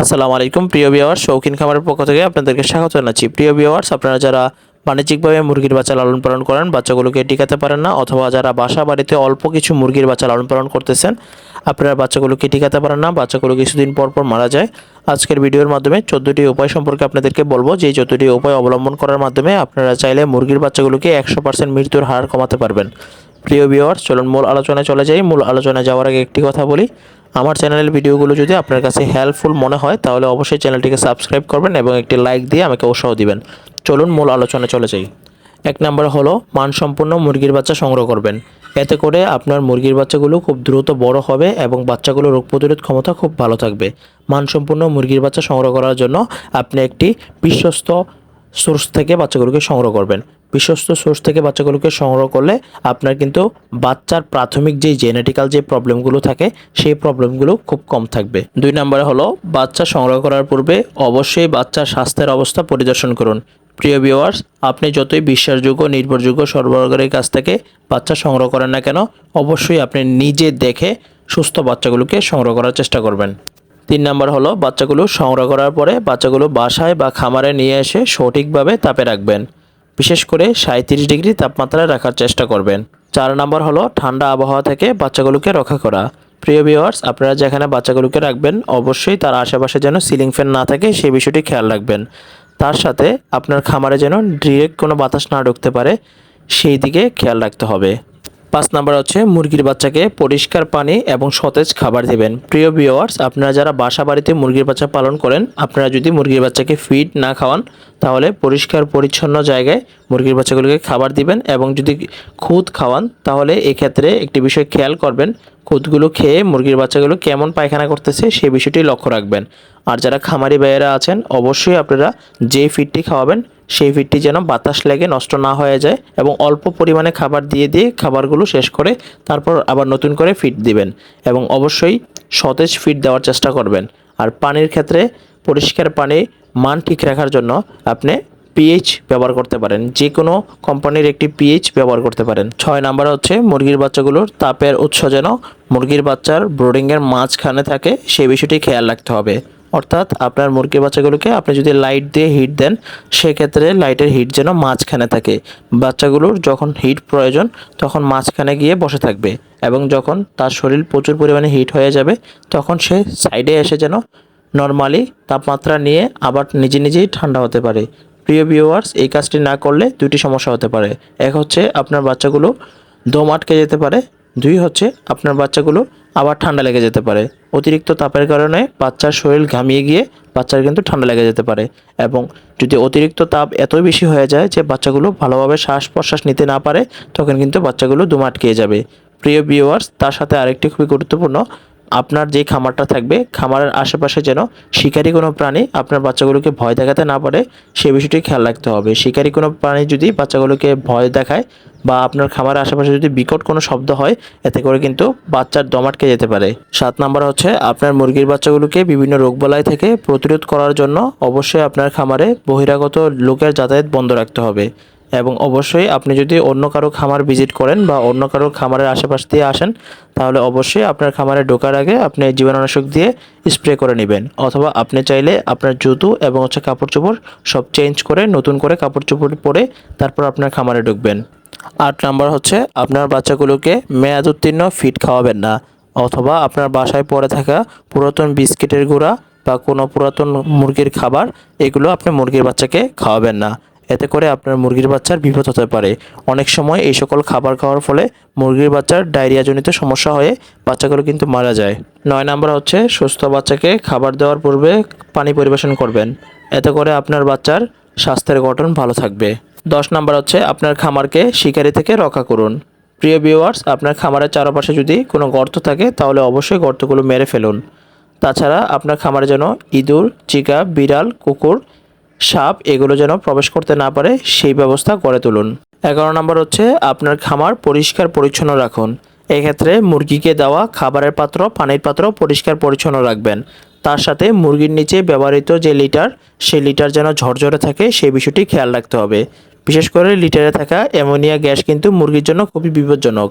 আসসালামু আলাইকুম, প্রিয় ভিউয়ার্স। শৌখিন খামারের পক্ষ থেকে আপনাদেরকে স্বাগত জানাচ্ছি। প্রিয় ভিউয়ার্স, আপনারা যারা বাণিজ্যিকভাবে মুরগির বাচ্চা লালন পালন করেন, বাচ্চাগুলোকে টিকাতে পারেন না, অথবা যারা বাসা বাড়িতে অল্প কিছু মুরগির বাচ্চা লালন পালন করতেছেন, আপনারা বাচ্চাগুলোকে টিকাতে পারেন না, বাচ্চাগুলো কিছুদিন পর পর মারা যায়। আজকের ভিডিওর মাধ্যমে চোদ্দোটি উপায় সম্পর্কে আপনাদেরকে বলব। যে চোদ্দোটি উপায় অবলম্বন করার মাধ্যমে আপনারা চাইলে মুরগির বাচ্চাগুলোকে একশো পার্সেন্ট মৃত্যুর হার কমাতে পারবেন। প্রিয় ভিউয়ার্স, চলুন মূল আলোচনায় চলে যাই। মূল আলোচনায় যাওয়ার আগে একটি কথা বলি। আমার চ্যানেলের ভিডিওগুলো যদি আপনার কাছে হেল্পফুল মনে হয়, তাহলে অবশ্যই চ্যানেলটিকে সাবস্ক্রাইব করবেন এবং একটি লাইক দিয়ে আমাকে উৎসাহ দিবেন। চলুন মূল আলোচনা চলে যাই। এক নম্বর হলো, মানসম্পন্ন মুরগির বাচ্চা সংগ্রহ করবেন। এতে করে আপনার মুরগির বাচ্চাগুলো খুব দ্রুত বড় হবে এবং বাচ্চাগুলো রোগ প্রতিরোধ ক্ষমতা খুব ভালো থাকবে। মানসম্পন্ন মুরগির বাচ্চা সংগ্রহ করার জন্য আপনি একটি বিশ্বস্ত সোর্স থেকে বাচ্চাগুলোকে সংগ্রহ করবেন। বিশ্বস্ত সোর্স থেকে বাচ্চাগুলোকে সংগ্রহ করলে আপনার কিন্তু বাচ্চার প্রাথমিক যেই জেনেটিক্যাল যে প্রবলেমগুলো থাকে, সেই প্রবলেমগুলো খুব কম থাকবে। দুই নম্বরে হলো, বাচ্চা সংগ্রহ করার পূর্বে অবশ্যই বাচ্চার স্বাস্থ্যের অবস্থা পরিদর্শন করুন। প্রিয় ভিউয়ার্স আপনি যতই বিশ্বাসযোগ্য, নির্ভরযোগ্য, সরবরাহকারীর কাছ থেকে বাচ্চা সংগ্রহ করেন না কেন, অবশ্যই আপনি নিজে দেখে সুস্থ বাচ্চাগুলোকে সংগ্রহ করার চেষ্টা করবেন। তিন নম্বর হলো, বাচ্চাগুলো সংগ্রহ করার পরে বাচ্চাগুলো বাসায় বা খামারে নিয়ে এসে সঠিকভাবে তাপে রাখবেন। বিশেষ করে সাঁত্রিশ ডিগ্রি তাপমাত্রায় রাখার চেষ্টা করবেন। চার নম্বর হলো ঠান্ডা আবহাওয়া থেকে বাচ্চাগুলোকে রক্ষা করা। প্রিয় ভিওয়ার্স আপনারা যেখানে বাচ্চাগুলোকে রাখবেন, অবশ্যই তার আশেপাশে যেন সিলিং ফ্যান না থাকে, সেই বিষয়টি খেয়াল রাখবেন। তার সাথে আপনার খামারে যেন ডিরেক্ট কোনো বাতাস না ঢুকতে পারে, সেই দিকে খেয়াল রাখতে হবে। পাঁচ নাম্বার হচ্ছে, মুরগির বাচ্চাকে পরিষ্কার পানি এবং সতেজ খাবার দেবেন। প্রিয় ভিওয়ার্স আপনারা যারা বাসা বাড়িতে মুরগির বাচ্চা পালন করেন, আপনারা যদি মুরগির বাচ্চাকে ফিড না খাওয়ান, তাহলে পরিষ্কার পরিচ্ছন্ন জায়গায় মুরগির বাচ্চাগুলোকে খাবার দিবেন এবং যদি খুদ খাওয়ান, তাহলে এক্ষেত্রে একটি বিষয় খেয়াল করবেন, খুদগুলো খেয়ে মুরগির বাচ্চাগুলো কেমন পায়খানা করতেছে সেই বিষয়টি লক্ষ্য রাখবেন। আর যারা খামারি ভাইয়েরা আছেন, অবশ্যই আপনারা যে ফিডটি খাওয়াবেন, সেই ফিডটি যেন বাতাস লেগে নষ্ট না হয়ে যায় এবং অল্প পরিমাণে খাবার দিয়ে দিয়ে খাবারগুলো শেষ করে তারপর আবার নতুন করে ফিড দিবেন এবং অবশ্যই সতেজ ফিড দেওয়ার চেষ্টা করবেন। আর পানির ক্ষেত্রে পরিষ্কার পানি, মান ঠিক রাখার জন্য আপনি পিএইচ ব্যবহার করতে পারেন। যে কোনো কোম্পানির একটি পিএইচ ব্যবহার করতে পারেন। ছয় নাম্বার হচ্ছে মুরগির বাচ্চাগুলোর তাপের উৎস যেন মুরগির বাচ্চার ব্রোডিংয়ের মাঝখানে থাকে, সেই বিষয়টি খেয়াল রাখতে হবে। অর্থাৎ আপনার মুরগির বাচ্চাগুলোকে আপনি যদি লাইট দিয়ে হিট দেন, সেক্ষেত্রে লাইটের হিট যেন মাঝখানে থাকে। বাচ্চাগুলোর যখন হিট প্রয়োজন, তখন মাঝখানে গিয়ে বসে থাকবে এবং যখন তার শরীর প্রচুর পরিমাণে হিট হয়ে যাবে, তখন সে সাইডে এসে যেন নর্মালি তাপমাত্রা নিয়ে আবার নিজে নিজেই ঠান্ডা হতে পারে। প্রিয় ভিউয়ার্স, এই কাজটি না করলে দুটি সমস্যা হতে পারে। এক হচ্ছে আপনার বাচ্চাগুলো দম আটকে যেতে পারে। দুই হচ্ছে আপনার বাচ্চাগুলো আবার ঠান্ডা লেগে যেতে পারে। অতিরিক্ত তাপের কারণে বাচ্চার শরীর ঘামিয়ে গিয়ে বাচ্চার কিন্তু ঠান্ডা লেগে যেতে পারে এবং যদি অতিরিক্ত তাপ এতই বেশি হয়ে যায় যে বাচ্চাগুলো ভালোভাবে শ্বাস প্রশ্বাস নিতে না পারে, তখন কিন্তু বাচ্চাগুলো দম আটকে যাবে। প্রিয় ভিউয়ার্স, তার সাথে আরেকটি খুবই গুরুত্বপূর্ণ আপনার যে খামারটা থাকবে, খামারের আশেপাশে যেন শিকারি কোনো প্রাণী আপনার বাচ্চাগুলোকে ভয় দেখাতে না পারে, সে বিষয়টি খেয়াল রাখতে হবে। শিকারি কোনো প্রাণী যদি বাচ্চাগুলোকে ভয় দেখায় বা আপনার খামারের আশেপাশে যদি বিকট কোনো শব্দ হয়, এতে করে কিন্তু বাচ্চার দম আটকে যেতে পারে। সাত নাম্বার হচ্ছে, আপনার মুরগির বাচ্চাগুলোকে বিভিন্ন রোগবালাই থেকে প্রতিরোধ করার জন্য অবশ্যই আপনার খামারে বহিরাগত লোকের যাতায়াত বন্ধ রাখতে হবে। এবং অবশ্যই আপনি যদি অন্য কারও খামার ভিজিট করেন বা অন্য কারও খামারের আশেপাশ দিয়ে আসেন, তাহলে অবশ্যই আপনার খামারে ঢোকার আগে আপনি জীবাণুনাশক দিয়ে স্প্রে করে নেবেন। অথবা আপনি চাইলে আপনার জুতো এবং হচ্ছে কাপড় চোপড় সব চেঞ্জ করে, নতুন করে কাপড় চোপড় পরে তারপর আপনার খামারে ঢুকবেন। আট নাম্বার হচ্ছে আপনার বাচ্চাগুলোকে মেয়াদ উত্তীর্ণ ফিট খাওয়াবেন না। অথবা আপনার বাসায় পড়ে থাকা পুরাতন বিস্কিটের গুঁড়া বা কোনো পুরাতন মুরগির খাবার, এগুলো আপনি মুরগির বাচ্চাকে খাওয়াবেন না। এতে করে আপনার মুরগির বাচ্চার বিপদ হতে পারে। অনেক সময় এই সকল খাবার খাওয়ার ফলে মুরগির বাচ্চার ডায়রিয়াজনিত সমস্যা হয়ে বাচ্চাগুলো কিন্তু মারা যায়। নয় নাম্বার হচ্ছে সুস্থ বাচ্চাকে খাবার দেওয়ার পূর্বে পানি পরিবেশন করবেন। এতে করে আপনার বাচ্চার স্বাস্থ্যের গঠন ভালো থাকবে। দশ নাম্বার হচ্ছে আপনার খামারকে শিকারি থেকে রক্ষা করুন। প্রিয় ভিউয়ার্স আপনার খামারের চারপাশে যদি কোনো গর্ত থাকে, তাহলে অবশ্যই গর্তগুলো মেরে ফেলুন। তাছাড়া আপনার খামারে যেন ইঁদুর, চিকা, বিড়াল, কুকুর সাপ এগুলো যেন প্রবেশ করতে না পারে, সেই ব্যবস্থা করে তুলুন। এগারো নম্বর হচ্ছে আপনার খামার পরিষ্কার পরিচ্ছন্ন রাখুন। এক্ষেত্রে মুরগিকে দেওয়া খাবারের পাত্র, পানির পাত্র পরিষ্কার পরিচ্ছন্ন রাখবেন। তার সাথে মুরগির নিচে ব্যবহৃত যে লিটার, সেই লিটার যেন ঝরঝরে থাকে, সেই বিষয়টি খেয়াল রাখতে হবে। বিশেষ করে লিটারে থাকা অ্যামোনিয়া গ্যাস কিন্তু মুরগির জন্য খুবই বিপজ্জনক।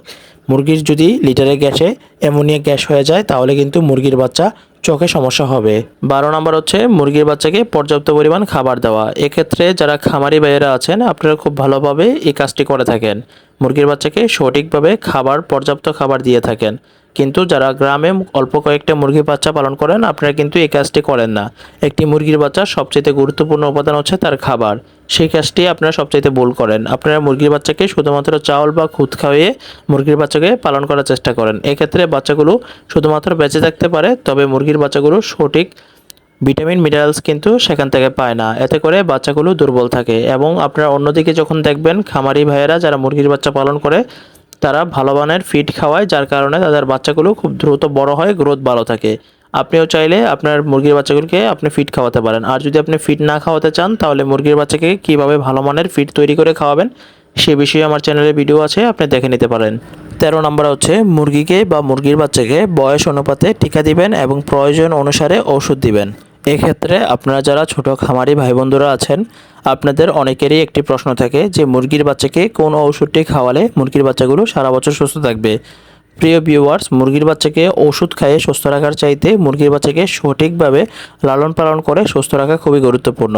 মুরগির যদি লিটারে গ্যাসে অ্যামোনিয়া গ্যাস হয়ে যায়, তাহলে কিন্তু মুরগির বাচ্চা চোখে সমস্যা হবে। বারো নম্বর হচ্ছে মুরগির বাচ্চাকে পর্যাপ্ত পরিমাণ খাবার দেওয়া। এক্ষেত্রে যারা খামারি ভাইয়েরা আছেন, আপনারা খুব ভালোভাবে এই কাজটি করে থাকেন। মুরগির বাচ্চাকে সঠিকভাবে খাবার, পর্যাপ্ত খাবার দিয়ে থাকেন। কিন্তু যারা গ্রামে অল্প কয়েকটা মুরগির বাচ্চা পালন করেন, আপনারা কিন্তু এই কাজটি করেন না। একটি মুরগির বাচ্চার সবচেয়ে গুরুত্বপূর্ণ উপাদান হচ্ছে তার খাবার। সেই কাজটি আপনারা সবচাইতে ভুল করেন। আপনারা মুরগির বাচ্চাকে শুধুমাত্র চাউল বা খুদ খাওয়িয়ে মুরগির বাচ্চাকে পালন করার চেষ্টা করেন। এক্ষেত্রে বাচ্চাগুলো শুধুমাত্র বেঁচে থাকতে পারে, তবে মুরগির বাচ্চাগুলো সঠিক ভিটামিন, মিনারেলস কিন্তু সেখান থেকে পায় না। এতে করে বাচ্চাগুলো দুর্বল থাকে এবং আপনারা অন্যদিকে যখন দেখবেন, খামারি ভাইয়েরা যারা মুরগির বাচ্চা পালন করে তারা ভালো মানের ফিড খাওয়ায়, যার কারণে তাদের বাচ্চাগুলো খুব দ্রুত বড় হয় গ্রোথ ভালো থাকে। আপনিও চাইলে আপনার মুরগির বাচ্চাগুলোকে আপনি ফিড খাওয়াতে পারেন। আর যদি আপনি ফিড না খাওয়াতে চান, তাহলে মুরগির বাচ্চাকে কীভাবে ভালো মানের ফিড তৈরি করে খাওয়াবেন, সে বিষয়ে আমার চ্যানেলে ভিডিও আছে, আপনি দেখে নিতে পারেন। তেরো নম্বর হচ্ছে, মুরগিকে বা মুরগির বাচ্চাকে বয়স অনুপাতে টিকা দিবেন এবং প্রয়োজন অনুসারে ওষুধ দিবেন। এক্ষেত্রে আপনারা যারা ছোট খামারি ভাই বন্ধুরা আছেন, আপনাদের অনেকেরই একটি প্রশ্ন থাকে যে, মুরগির বাচ্চাকে কোন ওষুধটি খাওয়ালে মুরগির বাচ্চাগুলো সারা বছর সুস্থ থাকবে? প্রিয় ভিউয়ার্স মুরগির বাচ্চাকে ওষুধ খাইয়ে সুস্থ রাখার চাইতে মুরগির বাচ্চাকে সঠিকভাবে লালন পালন করে সুস্থ রাখা খুবই গুরুত্বপূর্ণ।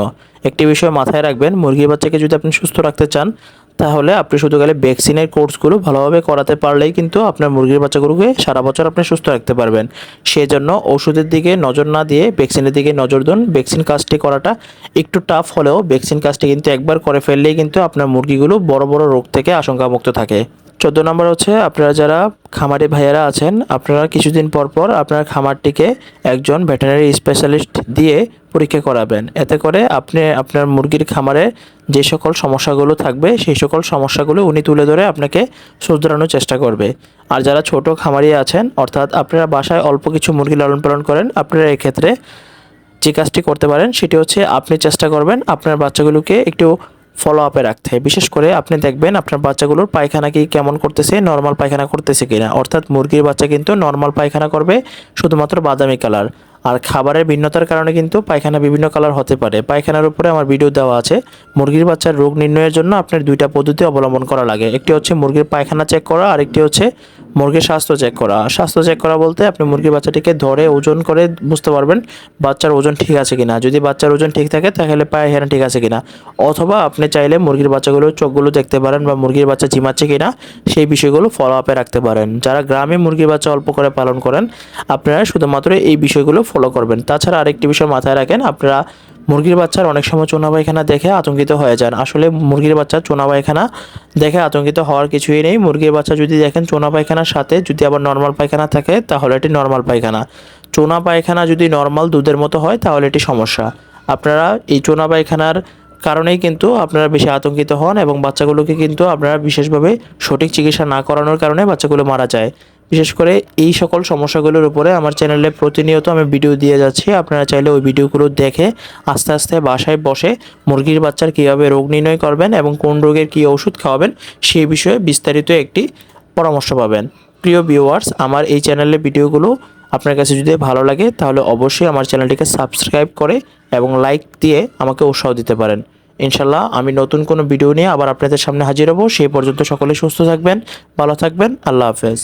একটি বিষয় মাথায় রাখবেন, মুরগির বাচ্চাকে যদি আপনি সুস্থ রাখতে চান, তাহলে আপনি শুধু গেলে ভ্যাকসিনের কোর্সগুলো ভালোভাবে করাতে পারলেই কিন্তু আপনার মুরগির বাচ্চাগুলোকে সারা বছর আপনি সুস্থ রাখতে পারবেন। সেজন্য ওষুধের দিকে নজর না দিয়ে ভ্যাকসিনের দিকে নজর দিন। ভ্যাকসিন কাজটি করাটা একটু টাফ হলেও ভ্যাকসিন কাজটি কিন্তু একবার করে ফেললেই কিন্তু আপনার মুরগিগুলো বড় বড় রোগ থেকে আশঙ্কামুক্ত থাকে। চোদ্দ নম্বর হচ্ছে, আপনারা যারা খামারি ভাইয়ারা আছেন, আপনারা কিছুদিন পর পর আপনার খামারটিকে একজন ভেটেনারি স্পেশালিস্ট দিয়ে পরীক্ষা করাবেন। এতে করে আপনি আপনার মুরগির খামারে যে সকল সমস্যাগুলো থাকবে, সেই সকল সমস্যাগুলো উনি তুলে ধরে আপনাকে শুধরানোর চেষ্টা করবে। আর যারা ছোট খামারি আছেন, অর্থাৎ আপনারা বাসায় অল্প কিছু মুরগি লালন পালন করেন, আপনারা এক্ষেত্রে যে কাজটি করতে পারেন, সেটি হচ্ছে আপনি চেষ্টা করবেন আপনার বাচ্চাগুলোকে একটু ফলো আপে রাখতে বিশেষ করে আপনি দেখবেন আপনার বাচ্চাগুলোর পায়খানা কি কেমন করতেছে নর্মাল পায়খানা করতেছে কিনা। অর্থাৎ মুরগির বাচ্চা কিন্তু নর্মাল পায়খানা করবে, শুধুমাত্র বাদামি কালার আর খাবারের ভিন্নতার কারণে কিন্তু পায়খানা বিভিন্ন কালার হতে পারে। পায়খানার উপরে আমার ভিডিও দেওয়া আছে, মুরগির বাচ্চার রোগ নির্ণয়ের জন্য আপনার দুইটা পদ্ধতি অবলম্বন করা লাগে। একটি হচ্ছে মুরগির পায়খানা চেক করা আর একটি হচ্ছে মুরগির স্বাস্থ্য চেক করা। স্বাস্থ্য চেক করা বলতে আপনি মুরগির বাচ্চাটিকে ধরে ওজন করে বুঝতে পারবেন বাচ্চার ওজন ঠিক আছে কিনা। যদি বাচ্চার ওজন ঠিক থাকে, তাহলে পায়খানা ঠিক আছে কিনা। অথবা আপনি চাইলে মুরগির বাচ্চাগুলোর চোখগুলো দেখতে পারেন বা মুরগির বাচ্চা ঝিমাচ্ছে কিনা, সেই বিষয়গুলো ফলো আপে রাখতে পারেন। যারা গ্রামে মুরগির বাচ্চা অল্প করে পালন করেন, আপনারা শুধুমাত্র এই বিষয়গুলো ফলো করবেন। তাছাড়া আরেকটি বিষয় মাথায় রাখেন, আপনারা মুরগির বাচ্চার অনেক সময় চোনা পায়খানা দেখে আতঙ্কিত হয়ে যান। আসলে মুরগির বাচ্চা চোনা পায়খানা দেখে আতঙ্কিত হওয়ার কিছুই নেই। মুরগির বাচ্চা যদি দেখেন চোনা পায়খানার সাথে যদি আবার নর্মাল পায়খানা থাকে, তাহলে এটি নর্মাল পায়খানা। চোনা পায়খানা যদি নর্মাল দুধের মতো হয়, তাহলে এটি সমস্যা। আপনারা এই চোনা পায়খানার কারণেই কিন্তু আপনারা বেশি আতঙ্কিত হন এবং বাচ্চাগুলোকে কিন্তু আপনারা বিশেষভাবে সঠিক চিকিৎসা না করানোর কারণে বাচ্চাগুলো মারা যায়। বিশেষ করে এই সকল সমস্যাগুলোর উপরে আমার চ্যানেলে প্রতিনিয়ত আমি ভিডিও দিয়ে যাচ্ছি। আপনারা চাইলে ওই ভিডিওগুলো দেখে আস্তে আস্তে বাসায় বসে মুরগির বাচ্চার কীভাবে রোগ নির্ণয় করবেন এবং কোন রোগের কী ওষুধ খাওয়াবেন সেই বিষয়ে বিস্তারিত একটি পরামর্শ পাবেন। প্রিয় ভিউয়ার্স আমার এই চ্যানেলের ভিডিওগুলো আপনার কাছে যদি ভালো লাগে, তাহলে অবশ্যই আমার চ্যানেলটিকে সাবস্ক্রাইব করে এবং লাইক দিয়ে আমাকে উৎসাহ দিতে পারেন। ইনশাল্লাহ আমি নতুন কোনো ভিডিও নিয়ে আবার আপনাদের সামনে হাজির হব। সেই পর্যন্ত সকলে সুস্থ থাকবেন, ভালো থাকবেন, আল্লাহ হাফেজ।